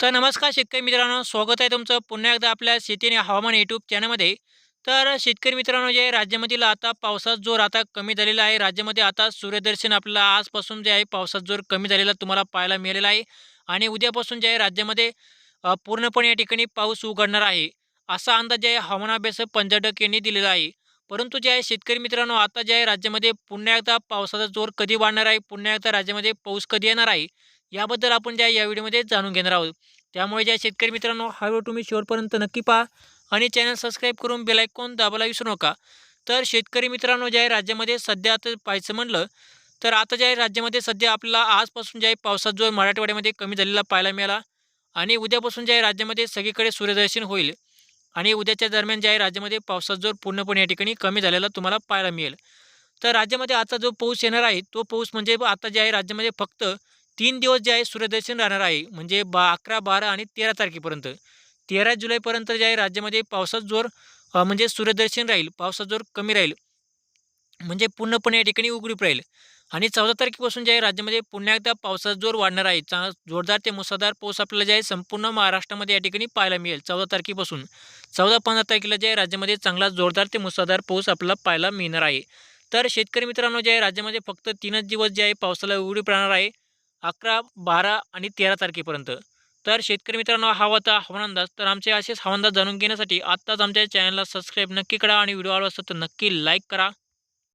तर नमस्कार शेतकरी मित्रांनो स्वागत आहे तुमचं पुन्हा एकदा आपल्या शेती आणि हवामान यूट्यूब चॅनलमध्ये तर शेतकरी मित्रांनो जे आहे राज्यामधील आता पावसाचा जोर आता कमी झालेला आहे राज्यामध्ये आता सूर्यदर्शन आपल्याला आजपासून जे आहे पावसाचा जोर कमी झालेला तुम्हाला पाहायला मिळालेला आहे. आणि उद्यापासून जे आहे राज्यामध्ये पूर्णपणे या ठिकाणी पाऊस उघडणार आहे. असा अंदाज जे आहे हवामान अभ्यास पंजाटक यांनी दिलेला आहे. परंतु जे आहे शेतकरी मित्रांनो आता जे आहे राज्यामध्ये पुन्हा एकदा पावसाचा जोर कधी वाढणार आहे? पुन्हा एकदा राज्यामध्ये पाऊस कधी येणार आहे? याबद्दल आपण ज्या या व्हिडिओमध्ये जाणून घेणार आहोत. त्यामुळे ज्या शेतकरी मित्रांनो हा व्हिडिओ तुम्ही शेवटपर्यंत नक्की पहा आणि चॅनल सबस्क्राईब करून बेलायकॉन दाबायला विसरू नका. तर शेतकरी मित्रांनो ज्या राज्यामध्ये सध्या आता पाहायचं म्हणलं तर आता ज्या राज्यामध्ये सध्या आपल्याला आजपासून ज्या पावसात जो मराठवाड्यामध्ये कमी झालेला पाहायला मिळाला आणि उद्यापासून ज्या राज्यामध्ये सगळीकडे सूर्यदर्शन होईल आणि उद्याच्या दरम्यान ज्या आहे राज्यामध्ये पावसाचा जोर पूर्णपणे या ठिकाणी कमी झालेला तुम्हाला पाहायला मिळेल. तर राज्यामध्ये आता जो पाऊस येणार आहे तो पाऊस म्हणजे आता जे आहे राज्यामध्ये फक्त तीन दिवस जे आहे सूर्यदर्शन राहणार आहे म्हणजे बा अकरा बारा आणि तेरा तारखेपर्यंत. तेरा जुलैपर्यंत जे आहे राज्यामध्ये पावसाचा जोर म्हणजे सूर्यदर्शन राहील पावसाचा जोर कमी राहील. म्हणजे पूर्णपणे या ठिकाणी उघडीप राहील. आणि चौदा तारखेपासून जे आहे राज्यामध्ये पुन्हा एकदा पावसाचा जोर वाढणार आहे. चा जोरदार ते मुसळधार पाऊस आपल्याला जे आहे संपूर्ण महाराष्ट्रामध्ये या ठिकाणी पाहायला मिळेल. चौदा तारखेपासून. चौदा पंधरा तारखेला जे आहे राज्यामध्ये चांगला जोरदार ते मुसळधार पाऊस आपल्याला पाहायला मिळणार आहे. तर शेतकरी मित्रांनो जे आहे राज्यामध्ये फक्त तीनच दिवस जे आहे पावसाला उघडीप राहणार आहे. अकरा बारा आणि तेरा तारखेपर्यंत. तर शेतकरी मित्रांनो हा होता हवामान अंदाज. तर आमचे असेच हवामान अंदाज जाणून घेण्यासाठी आत्ताच आमच्या चॅनलला सबस्क्राईब नक्की करा आणि व्हिडिओ आवडला असतो तर नक्की लाईक करा.